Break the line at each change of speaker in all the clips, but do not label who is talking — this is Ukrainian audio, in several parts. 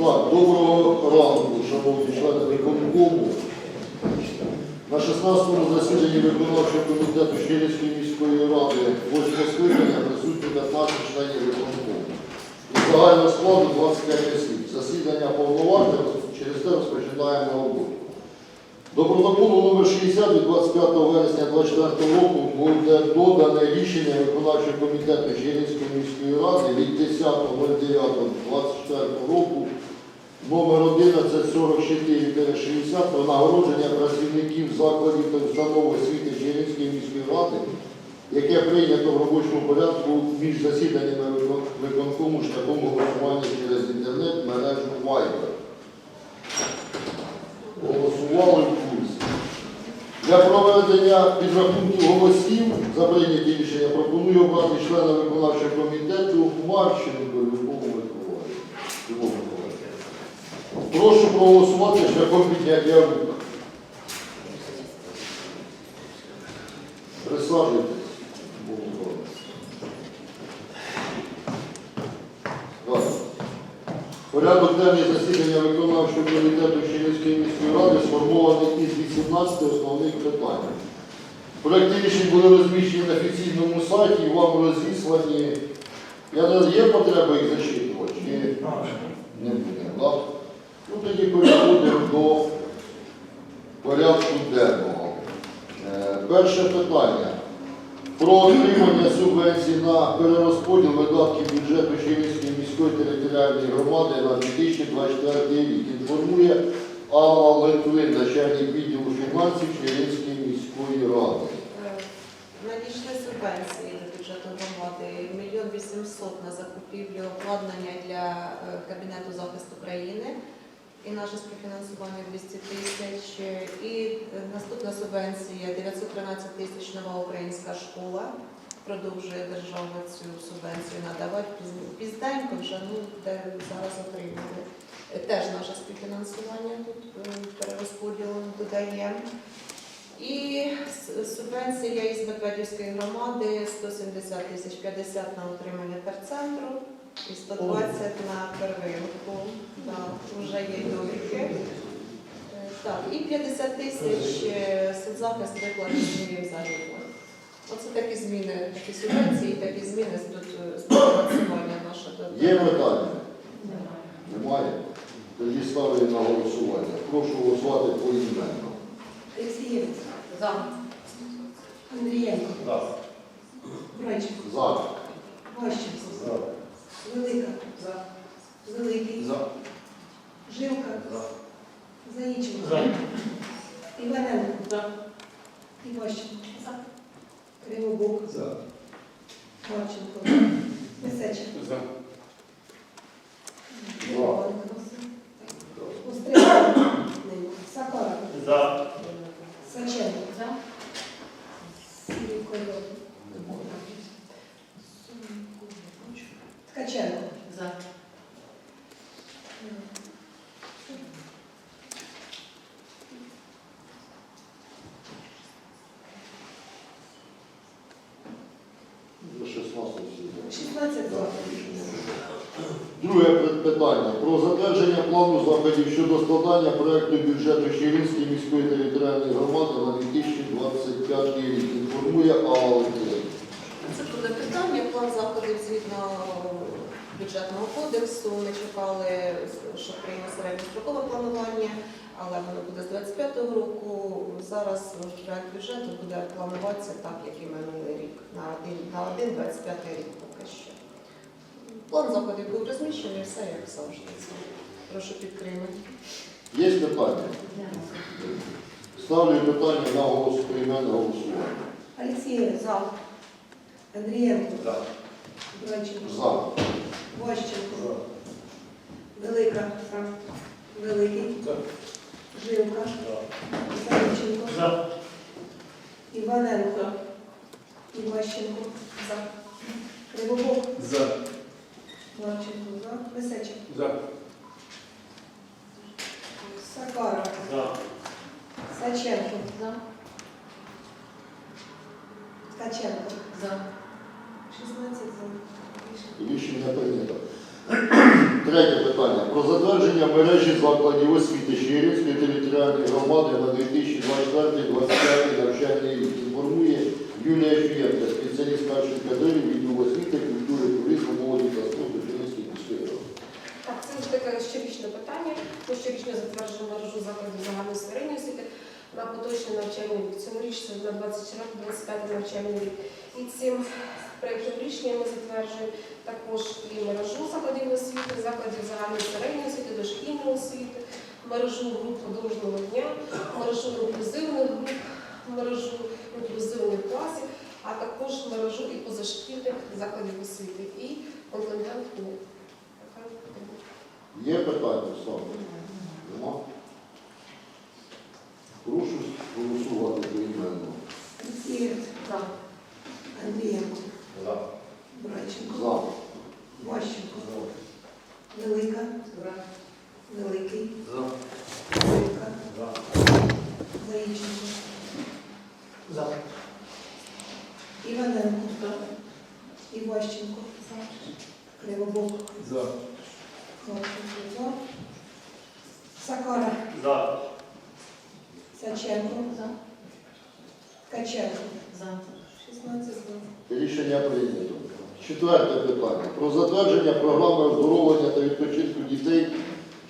Так, доброго ранку, шановні члени виконкому. На 16-му засіданні виконавчого комітету Щелівської міської ради 8 скликання присутні 15 членів виконкому. І загального складу 25 осіб. Засідання повноважне, через те розпочинаємо роботу. До протоколу номер 60 від 25 вересня 2024 року буде додане рішення виконавчого комітету Щелівської міської ради від 10.09.24 року номер 1144-60 про нагородження працівників закладів та установ освіти Щелівської міської ради, яке прийнято в робочому порядку між засіданнями виконкому шляхом голосування через інтернет мережу Viber. Голосували в курсі. Для проведення підрахунків голосів за прийняті рішення пропоную обрати члена виконавчого комітету Марченко Любову Миколаївну. Прошу проголосувати шляхом підняття рук. Миколаївна. Порядок денний засідання виконавчого комітету Чернівської міської ради сформований із 18 основних питань. Проекти рішень були розміщені на офіційному сайті і вам розіслані. Я не знаю, є потреба їх зачитувати? Чи не буде? Ну тоді переходимо до порядку денного. Е, Перше питання. Про отримання субвенцій на перерозподіл видатків бюджету Чернівської міської територіальної громади на 2024 рік. Інформує Алла Литвин, начальник відділу фінансів Чернівської міської ради.
Е, Надійшли субвенції до бюджету громади мільйон вісімсот на закупівлю обладнання для е, Кабінету захисту країни і наше співфінансування 200 тисяч. І е, наступна субвенція 913 тисяч нова українська школа. Продовжує держава цю субвенцію надавати Піз- пізденько вже ну де зараз отримали. Теж наше співфінансування тут е, перерозподілом додаємо. І субвенція із Медведівської громади 170 тисяч 50 на утримання терцентру і 120 на первинку. Да, вже є довідки. Е, Так, і 50 тисяч е, соцзахист виплати змінів загиблих. Оце такі зміни, такі субвенції, такі зміни з тут е, фінансування наше
Є питання? Немає? Тоді ставлю на голосування. Прошу голосувати поіменно.
Олексієнко. За. Андрієнко.
За.
Брайченко.
За.
Ващенко.
За.
Велика. За. Великий.
За.
Жилка.
За.
Заїченко.
За.
Іваненко. За. Іващенко. За. Кривобок.
За.
Марченко. За. Месеча.
За.
Остренко. Сакара.
За.
Саченко. За. Сірко. Ткаченко. За.
За 16 всі.
16 за.
Друге питання. Про затвердження плану заходів щодо складання проекту бюджету Щиринської міської територіальної громади на 2025 рік. Інформує Алла
Це буде питання. План заходів згідно бюджетного кодексу. Ми чекали, що прийме середньострокове планування, але воно буде з 25-го року. Зараз проект бюджету буде плануватися так, як і минулий рік, на один-25 рік. План заходів був розміщений, все як завжди. Прошу підтримати.
Є питання? Ставлю питання на голос прийменне голосування.
Алексеєв. За. Андрієнко.
За.
Брайченко.
За.
Ващенко. Велика. За. Великий.
За.
Жилка.
За.
Заїченко.
За.
Іваненко. Іващенко. За. Кривобок.
За.
Марченко. За. Месеча.
За.
Сакара.
За.
Саченко. За. Ткаченко. За. 16 за.
Рішення прийнято. Третє питання. Про затвердження мережі закладів освіти Щирівської територіальної громади на 2024-2025 навчальний рік. Інформує Юлія Фієнка, спеціаліст першої кадри відділу освіти, культури, туризму, молоді та спорту Чернівської міської ради.
Так, таке щорічне питання. Ми щорічно затверджуємо мережу закладів загальної середньої освіти на поточний навчальний рік. Цьогоріч це на 24-25 навчальний рік. І цим проєктом рішення ми затверджуємо також і мережу закладів освіти, закладів загальної середньої освіти, дошкільної освіти, мережу груп подорожного дня, мережу інклюзивних груп, мережу інклюзивних класів, а також мережу і позашкільних закладів освіти і контингент. Така
Є питання, Слава? Нема? Прошу голосувати поіменно.
Олексієць.
За.
Андрієнко.
За.
Брайченко.
За.
Ващенко. Велика. Великий.
За.
Велика.
За.
Заїченко.
За.
Іваненко. Іващенко. Кривобок.
За.
За. Сакара.
За.
Саченко. Ткаченко. 16 за.
Рішення прийнято. Четверте питання. Про затвердження програми оздоровлення та відпочинку дітей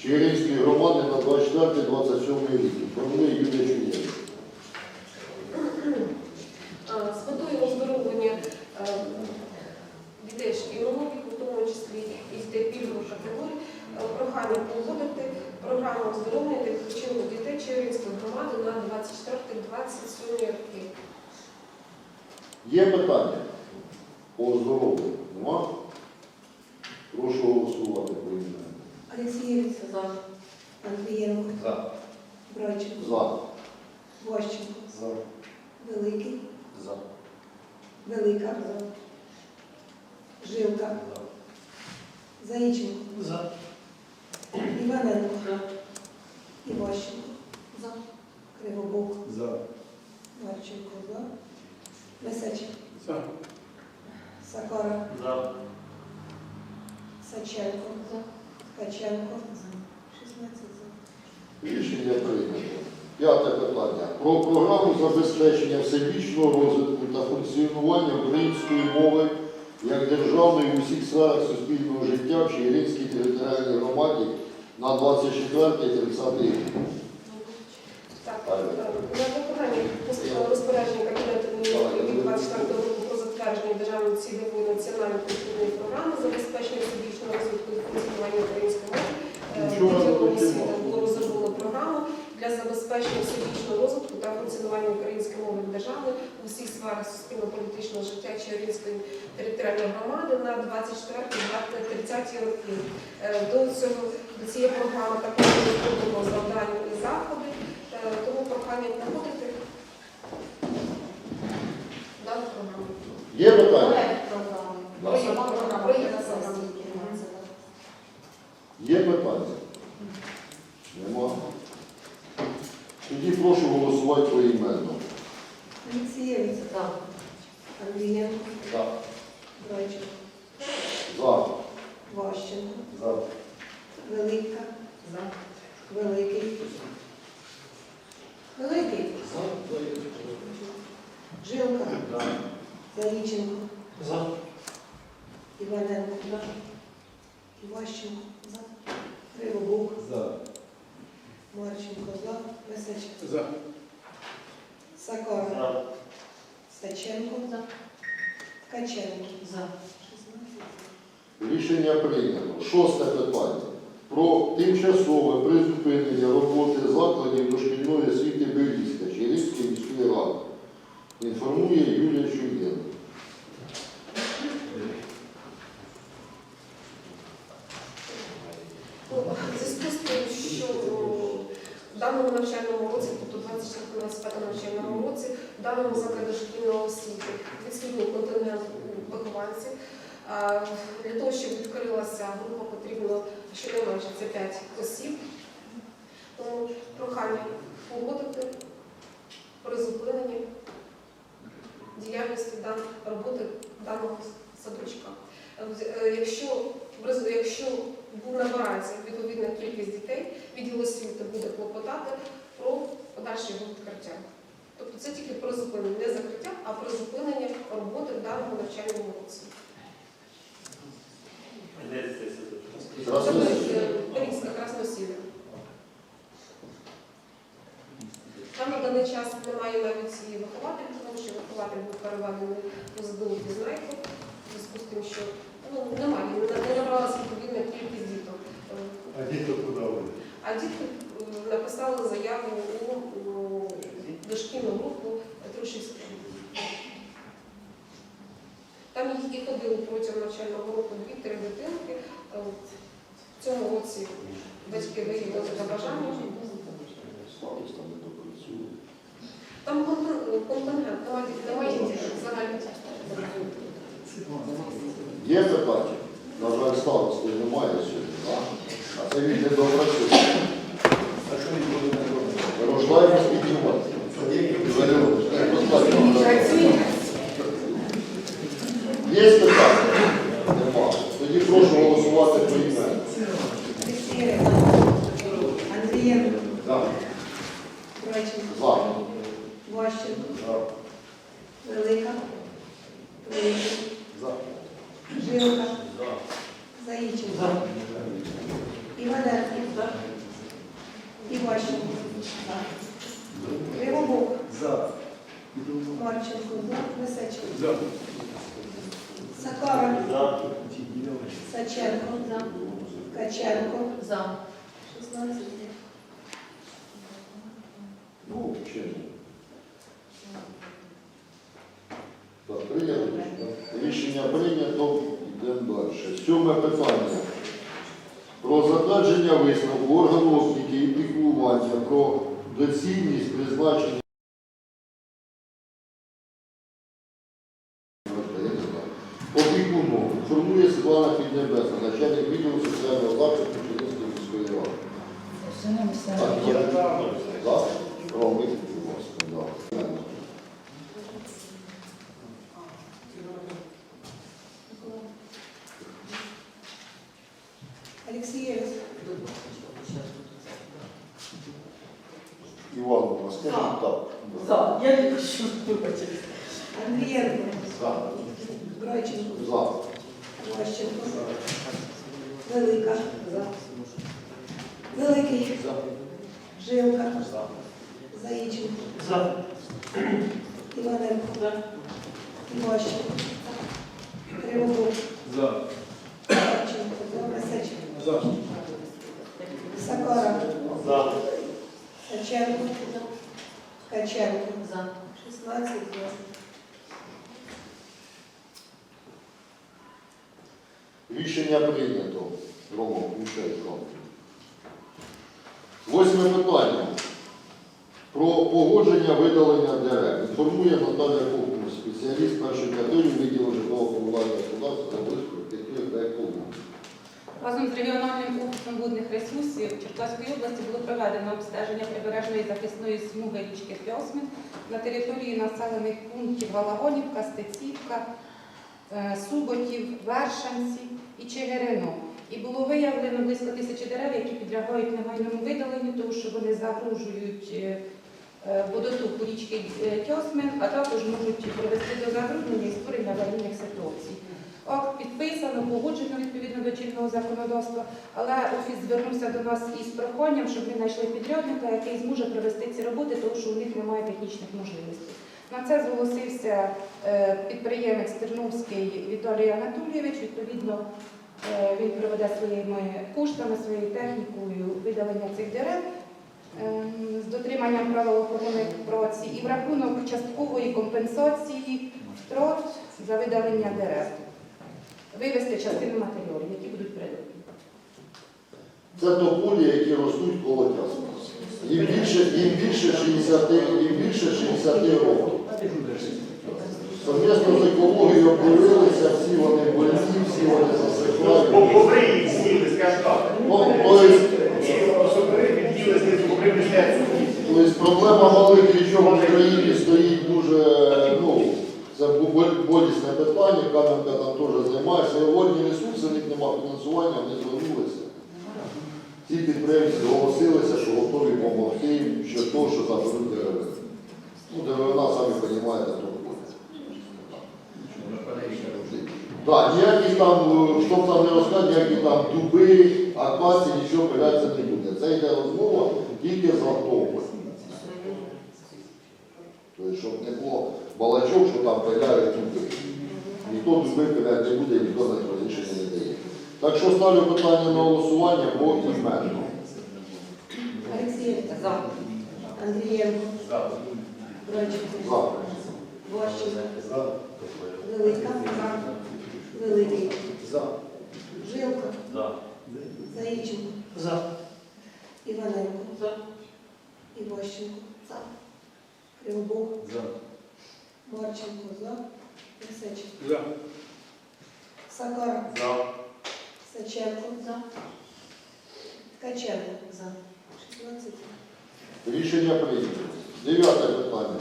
Чигиринської громади на 24-27 рік. Інформує Юлія Чуєва.
А, З метою оздоровлення е, дітей шкільного віку, в тому числі і дітей пільгових категорій, е, прохання погодити програму оздоровлення та відпочинку дітей Червінської громади на 24-27 роки.
Є питання по оздоровленню? Нема? Прошу голосувати по імені.
Олексієць. Андрієнко.
За.
Брайченко.
За.
Ващенко.
За.
Великий.
За.
Велика. Жилка. За. Заїченко.
За.
Іваненко. Іващенко. Кривобок.
За.
Марченко. За. Лисаченко.
За.
Сакара.
За.
Саченко. Ткаченко. 16 за.
Рішення прийнято. П'яте питання. Про програму забезпечення всебічного розвитку та функціонування української мови як державної в усіх сферах суспільного життя в Чигиринській територіальній громаді на 24-30 рік.
Так, е, на виконання поступило розпорядження Кабінету міністрів від 24 року про затвердження державної цільової національної культурної програми забезпечення всебічного розвитку і функціонування української мови. Е, Відділом освіти було розроблено програму для забезпечення всебічного розвитку та функціонування української мови як державної у всіх сферах суспільно-політичного життя Чигиринської територіальної громади на 24-30 роки. Е, До цього до цієї програми також розроблено завдання і заходи. Е, Тому прохання погодити дану програму.
Є питання?
Проєкт програми. Проєкт програми.
Є питання? Нема. Тоді прошу голосувати поіменно.
Олексієць. Андрієнко.
За.
Брайченко.
За.
Ващенко.
За.
Велика. За. Великий. Великий. За. Жилка. Заїченко.
За.
Іваненко. Іващенко. Кривобук.
За.
Марченко. За. Лисиченко.
За.
Сакара. Стаченко. Ткаченко. 16
Рішення прийнято. Шосте питання. Про тимчасове призупинення роботи закладів дошкільної освіти Беліська Черівської міської ради. Інформує Юлія Чуєнко.
Ну, В зв'язку з тим, що о, в даному навчальному році, тобто 24 навчальному році, в даному закладі шкільної освіти відсутній контингент вихованців. А, Для того, щоб відкрилася група, потрібно щонайменше це 5 осіб. Тому прохання погодити призупинення діяльності дан- роботи даного садочка. Е, Якщо, в рез- якщо бу- відповідна кількість дітей, відділ освіти буде клопотати про подальше його відкриття. Тобто це тільки про зупинення, не закриття, а про зупинення роботи в даному навчальному році. Різька красносілля. Там на даний час немає навіть і вихователів, тому що вихователь був переведений у ЗДУ Пізнайку, в зв'язку з тим, що ну, немає, не, набралася відповідна кількість діток.
А діти куди?
А дітки е, написали заяву у, дошкільну групу Трушівську. Там їх і ходили протягом навчального року дві-три дитинки. Е, В цьому році батьки виявили таке бажання.
Там
контингент, немає немає взагалі.
Є питання? На жаль, старости немає сьогодні, так? А це він не допрацює.
А що він буде не робити?
Рождаємось піднімати. Є питання? Нема. Тоді прошу голосувати по імені.
Алексеєв. Андрієнко.
За.
Брайченко.
За.
Ващенко.
За.
Велика. Великий.
За.
Жилка. Заїченко. Іваненко. Іващенко. Кривобок.
За.
Марченко. Лисиченко.
За.
Сакара.
За.
Саченко. Каченко.
За.
16.
Ну, чи? Так, прийнято. Рішення прийнято. Йдемо далі. Сьоме питання. Про затвердження висновку органу освіти і піклування про доцільність призначення опікуном. Формує Світлана Піднебесна, начальник відділу соціального захисту Чернівської міської ради. Так, є. Так? Ромик, будь ласка, да.
Алексеєв.
Івановна, скажіть так.
За. Я не хочу вибачити.
Андрієнко.
За.
Брайченко.
За.
Ващенко. Велика. Великий.
За.
Жилка.
За.
Заїченко.
За.
Іваненко.
За.
Іващенко. Кривобок.
За.
Марченко. Лисиченко.
За.
Сакара.
За.
Саченко. Каченко.
За.
16 за.
Рішення прийнято. Рома, включай камеру. Восьме питання. Про погодження видалення дерев. Інформує Наталя Ковтун, спеціаліст першої категорії відділу житлово-комунального господарства та близько.
Разом з регіональним офісом водних ресурсів Черкаської області було проведено обстеження прибережної захисної смуги річки Тьосмин на території населених пунктів Галагонівка, Стецівка, е, Суботів, Вершанці і Чигирино. І було виявлено близько тисячі дерев, які підлягають негайному видаленню, тому що вони загрожують е, е, водотоку річки Тьосмин, а також можуть привести до забруднення і створення аварійних ситуацій. Акт підписано, погоджено відповідно до чинного законодавства, але офіс звернувся до нас із проханням, щоб ми знайшли підрядника, який зможе провести ці роботи, тому що у них немає технічних можливостей. На це зголосився е, підприємець Терновський Віталій Анатолійович. Відповідно, е, він проведе своїми коштами, своєю технікою видалення цих дерев ем, з дотриманням правил охорони праці і в рахунок часткової компенсації втрат за видалення дерев вивести частину матеріалів, які будуть придані.
Це тополі, які ростуть коло тясу. Їм більше, їм більше 60, їм більше 60 років. Совмісно з екологією обдивилися, всі вони больні, всі вони засихають.
Бобри їх з'їли, скажімо так.
Ну, то есть,
Ці знизу бобри мистецтво.
проблема малих річок в Україні стоїть дуже, ну, це болісне питання, Кам'янка там теж займається, і водні ресурси в них немає. фінансування, вони звернулися. Ці підприємці зголосилися, що готові допомогти, що то, що заберуть деревину. Ну, деревина, самі розумієте, то. Так, ніякі там, що б там не розказати, ніякі там дуби, акації, нічого пилятися не буде. Це йде розмова тільки з автопом. Тобто, щоб не було балачок, що там пиляють дуби. Ніхто дуби пиляти не буде, ніхто на рішення не дає. Так що ставлю питання на голосування по іменно.
Алексеєв. Андрієнко. Бройченко.
За.
Борщенко. Велика. Великий. Жилка. За. Заїченко. Іваненко. За. Івощенко. Кривобок. Марченко. За. Лисиченко. Сакара. Саченко. Ткаченко. За. 16.
Рішення прийнято. Дев'яте питання.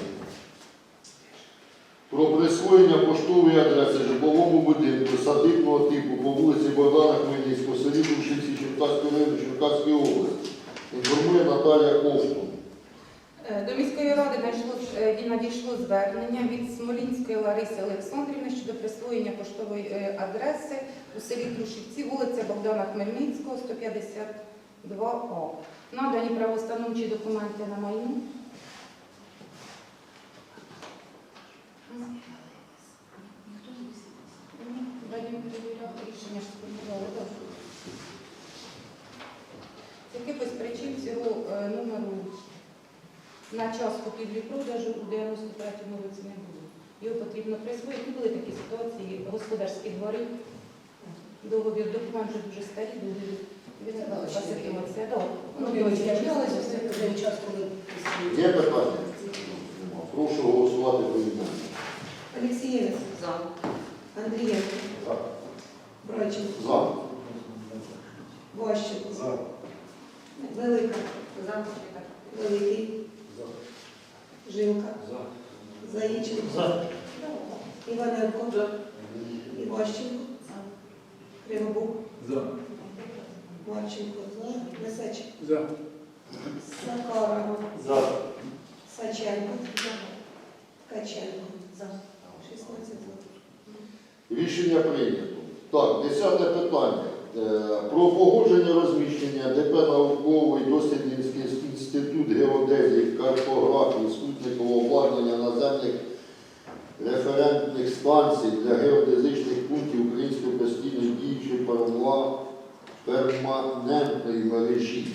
Про присвоєння поштової адреси житловому будинку садибного типу по вулиці Богдана Хмельницького, селі Душівці, Черкаської району, Черкаської області. Інформує Наталія Ковтун.
Е, До міської ради надійшло, надійшло звернення від Смолінської Лариси Олександрівни щодо присвоєння поштової е, адреси у селі Трушівці, вулиця Богдана Хмельницького, 152А. Надані правоустановчі документи на перевіряв рішення. З якихось причин цього е, номеру на час купівлі-продажу у 93-му році не було. Його потрібно присвоїти. Ну, Були такі ситуації, господарські двори, договір, документи дуже старі, договір. Ну.
Є питання? Прошу голосувати по імені.
Алексеєв. Андрієнко. Бройченко.
За.
Борщенко. Велика. Великий. Жилка. Заїченко. Іваненко. Іващенко. Кривобук. Марченко. За. Лисиченко. Сакарова. Саченко. Ткаченко. 16 за.
Рішення прийнято. Так, десяте питання. Е, Про погодження розміщення ДП науковий дослідницький інститут геодезії, картографії, спутникового обладнання наземних референтних станцій для геодезичних пунктів української постійно діючої перманентної мережі.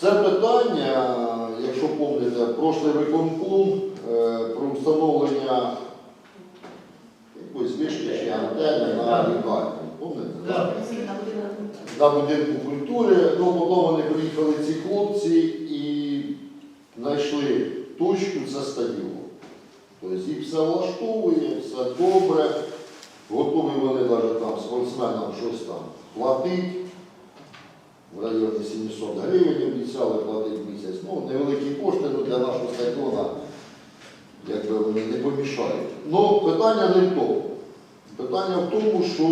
Це питання, якщо пам'ятаєте, прошлий виконком е, про встановлення якоїсь вишки чи на лікарні. Пам'ятаєте? На будинку культури. Ну, потім вони приїхали ці хлопці знайшли точку це стадіон. Тобто їх все влаштовує, все добре. Готові вони навіть там спортсменам щось там платить. В районі 700 гривень обіцяли платити місяць. Ну, невеликі кошти ну, для нашого стадіона якби вони не помішають. Ну, питання не в тому. Питання в тому, що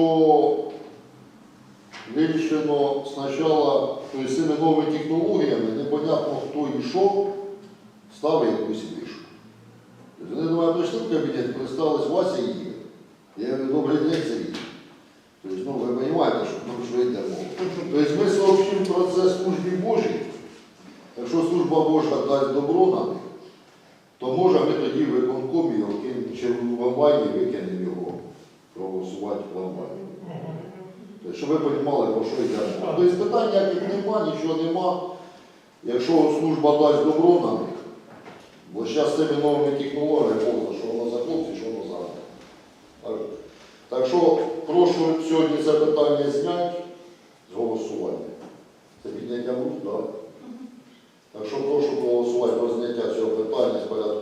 вирішено спочатку тобто, цими новими технологіями, непонятно хто що ставить якусь вишку. Тобто Вони до мене прийшли в кабінет, представились Вася і Ігор. Я говорю, добрий день, Сергій. Тобто, ну, ви розумієте, що, ну, що йде. Тобто ми сообщимо про це службі Божій. Якщо служба Божа дасть добро на них, то може ми тоді в виконкомі в онлайні викинемо його проголосувати в онлайні. Тобто, щоб ви розуміли, про що йде мова. Тобто питань ніяких нема, нічого нема. Якщо служба дасть добро на них, бо зараз з цими новими технологіями можна, що воно за хлопці, що воно за. Так, так що прошу сьогодні це питання зняти з голосування. Це підняття рук, так? Так що прошу проголосувати про зняття цього питання з порядку